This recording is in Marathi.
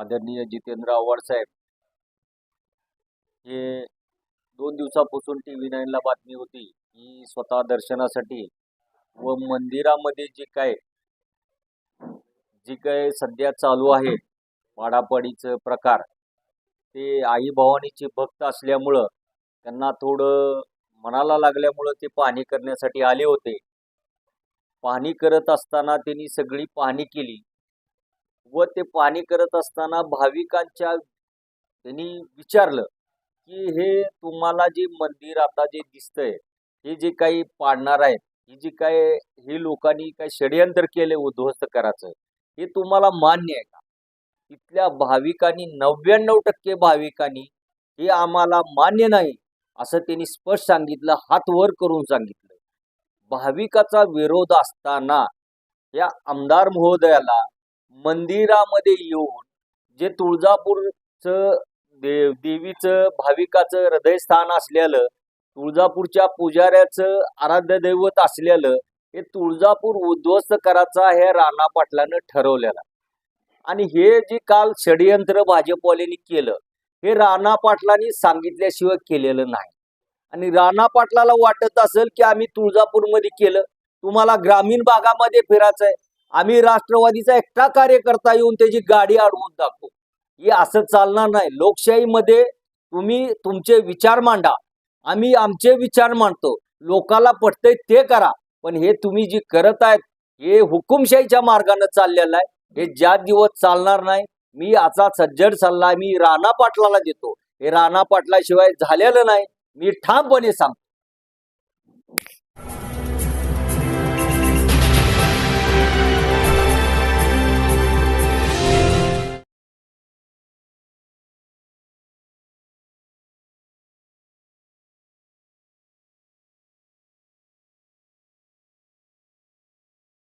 आदरणीय जितेंद्र आव्हाड साहेब. हे दोन दिवसापासून टी व्ही नाईनला बातमी होती. की स्वतः दर्शनासाठी व मंदिरामध्ये जे काय जे काय सध्या चालू आहे पाडापाडीचं प्रकार ते आई भवानीचे भक्त असल्यामुळं त्यांना थोडं मनाला लागल्यामुळं ते पाहणी करण्यासाठी आले होते. पाहणी करत असताना त्यांनी सगळी पाहणी केली. व ते पाणी करत असताना भाविकांच्या त्यांनी विचारलं की हे तुम्हाला जे मंदिर आता जे दिसतंय हे जे काही पाडणार आहेत हे जे काय हे लोकांनी काय षडयंत्र केले उद्ध्वस्त करायचं हे तुम्हाला मान्य आहे का? तिथल्या भाविकांनी नव्याण्णव टक्के भाविकांनी हे आम्हाला मान्य नाही असं त्यांनी स्पष्ट सांगितलं हात वर करून सांगितलं. भाविकाचा विरोध असताना या आमदार महोदयाला मंदिरामध्ये येऊन जे तुळजापूरचं देव देवीचं भाविकाचं हृदयस्थान असलेलं तुळजापूरच्या पुजाऱ्याचं आराध्य दैवत असलेलं हे तुळजापूर उद्ध्वस्त करायचा हे राणा पाटलानं ठरवलेलं. आणि हे जे काल षडयंत्र भाजपवाल्यांनी केलं हे राणा पाटलांनी सांगितल्याशिवाय केलेलं नाही. आणि राणा पाटलाला वाटत असेल की आम्ही तुळजापूरमध्ये केलं तुम्हाला ग्रामीण भागामध्ये फिरायचं आहे आम्ही राष्ट्रवादीचा एकटा कार्यकर्ता येऊन त्याची गाडी अडवून दाखवू हे असं चालणार नाही. लोकशाहीमध्ये तुम्ही तुमचे विचार मांडा. आम्ही आमचे विचार मांडतो. लोकाला पटतंय ते करा. पण हे तुम्ही जे करत आहेत हे हुकुमशाहीच्या मार्गाने चाललेलं आहे. हे ज्या दिवस चालणार नाही मी याचा सज्जड सल्ला मी राणा पाटलाला देतो. हे राणा पाटलाशिवाय झालेलं नाही. मी ठामपणे सांगतो.